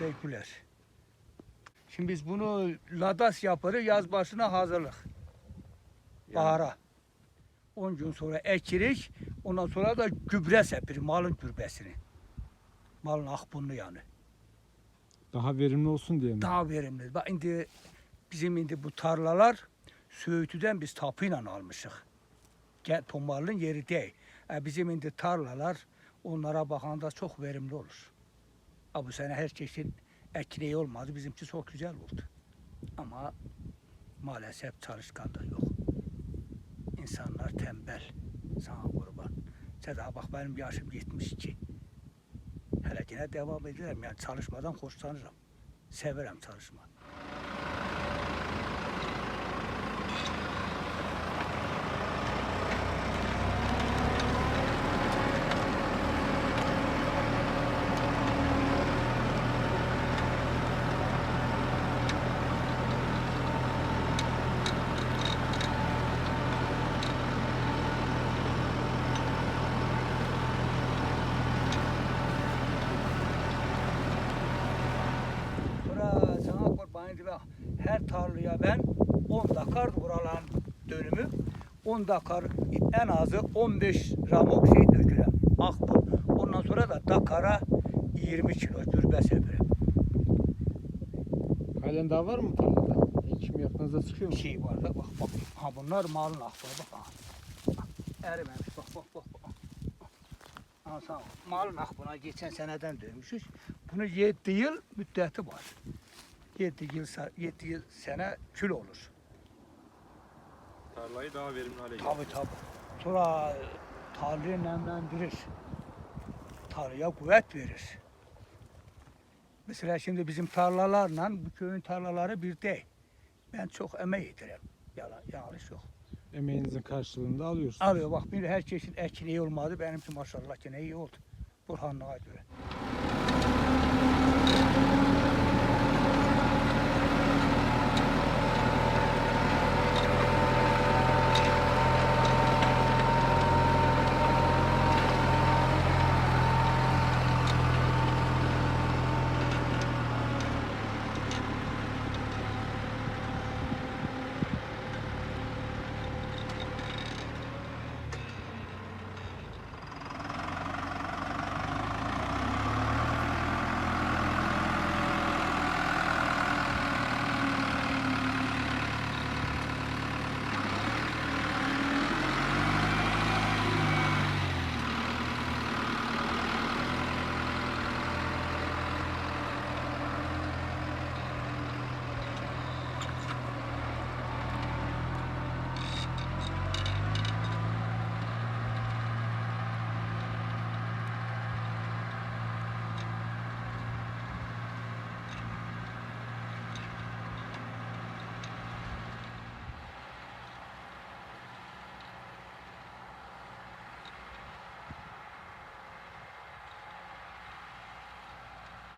Bey Güler. Şimdi biz bunu ladas yaparız yaz başına hazırlık. Bahara. 10 gün sonra ekirik. Ondan sonra da gübre sepirik. Malın gübresini. Malın akbunlu yani. Daha verimli olsun diye mi? Daha verimli. Bak indi bizim indi bu tarlalar Söğütü'den biz tapıyla almışık. Gel Tomarlı'nın yeri değil. E, bizim indi tarlalar onlara bakanda çok verimli olur. Ha, bu sene her çeşit ekmeği olmadı. Bizimki çok güzel oldu. Ama maalesef çalışkan da yok. İnsanlar tembel. Sana kurban. Seda bak benim yaşım 72. Hele yine devam ederim. Yani çalışmadan hoşlanırım. Severim çalışma. Sonra bak, her tarlaya ben 10 dakar buraların dönümü 10 dakar en azı 15 ramok şey dökülem. Akbun. Ondan sonra da dakara 20 kilo gübre sepirim. Halen daha var mı tarlada? Ekim yaptığınızda çıkıyor mu? Şey var da bak bak. Ha bunlar malın bak. Ha. Bak, Erimemiş bak bak bak. bak. Ha, sağ ol. Malın akbuna geçen seneden dönmüşüz. Bunu 7 yıl müddeti var. 7 yıl, 7 yıl sene kül olur. Tarlayı daha verimli hale getir. Tabii tabii. Sonra tarlayı nemlendirir. Tarlaya kuvvet verir. Mesela şimdi bizim tarlalarla bu köyün tarlaları bir değil. Ben çok emek ederim. Yalan, yanlış yok. Emeğinizin karşılığını da alıyorsunuz. Alıyor bak bir her çeşit ekmeği olmadı. Benimki maşallah yine iyi oldu. Burhanlığa göre.